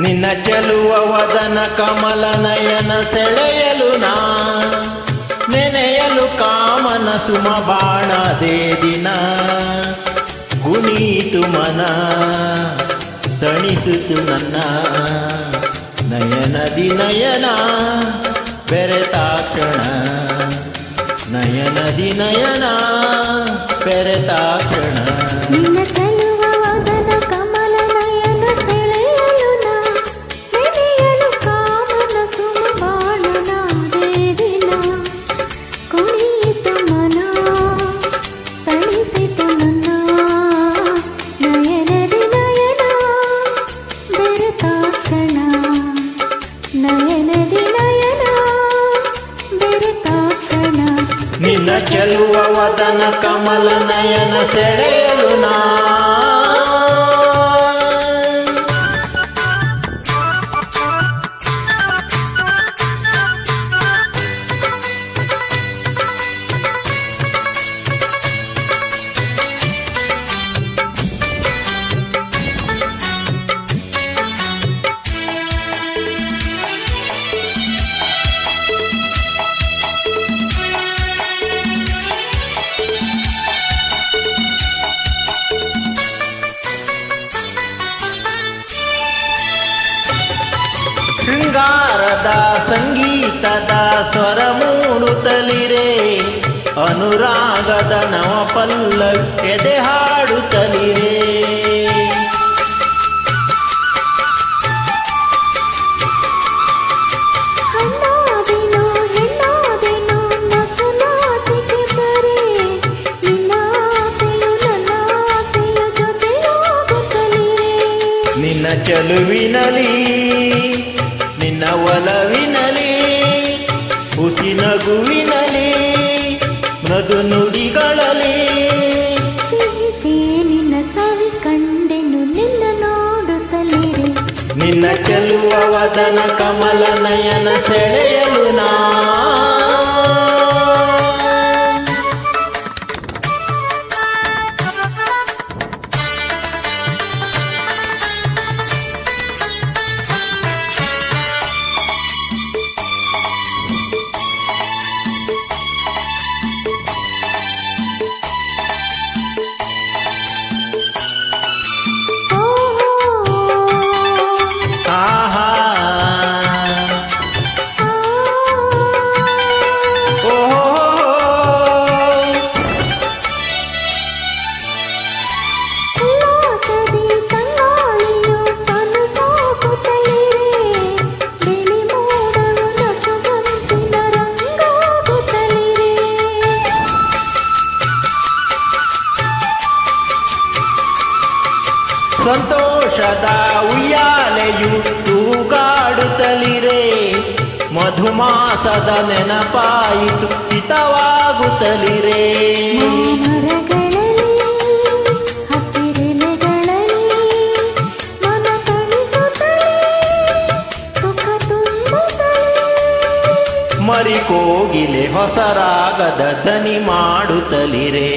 ನಿನ್ನ ಚೆಲುವ ವದನ ಕಮಲ ನಯನ ಸೆಳೆಯಲು ನಾ. ನೆನೆಯಲು ಕಾಮನ ಸುಮ ಬಾಣದೇ ದಿನ. ಗುಣೀತು ಮನ ತಣಿಸಿತು ನನ್ನ. ನಯನದಿ ನಯನ ಬೆರೆತಾಕ್ಷಣ. ನಯನದಿ ನಯನ ಬೆರೆತಾಕ್ಷಣ. ನಿನ್ನ ಚೆಲುವ ವದನ ಕಮಲ ನಯನ ಸೆಳೆಯಲು ನಾ ಶೃಂಗಾರದ ಸಂಗೀತದ ಸ್ವರ ಮೂಡುತ್ತಲಿರೆ. ಅನುರಾಗದ ನವ ಪಲ್ಲವಿ ಎದೆ ಹಾಡುತ್ತಲಿರೆ ನಿನ್ನ ಚಲುವಿನಲಿ ನಿನ್ನ ಒಲವಿನಲಿ ಹುಸಿ ನಗುವಿನಲಿ ಮೃದು ನುಡಿಗಳಲ್ಲಿ ಸಿಹಿಸಿ ನಿನ್ನ ಸವಿ ಕಂಡೆನು ನಿನ್ನ ನೋಡುತ್ತಲೇ ನಿನ್ನ ಚೆಲುವ ವದನ ಕಮಲ ನಯನ ಸೆಳೆಯಲು ನಾ ಸಂತೋಷದ ಉಯ್ಯಾಲೆಯು ತೂಗಾಡುತ್ತಲಿರೆ. ಮಧುಮಾಸದ ನೆನಪಾಯಿತು ಹಿತವಾಗುತ್ತಲಿರೆ. ಮರಿಕೋಗಿಲೆ ಹೊಸರಾಗದ ದನಿ ಮಾಡುತ್ತಲಿರೆ.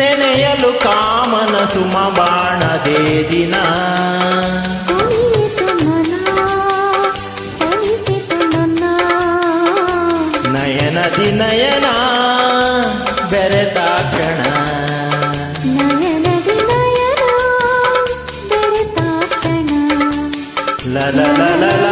ನೆನೆಯಲು ಕಾಮನ ಸುಮ ಬಾಣದೇ ದಿನ ನಯನದಿ ನಯನ ಬೆರೆತಾಕ್ಷಣ la la la la la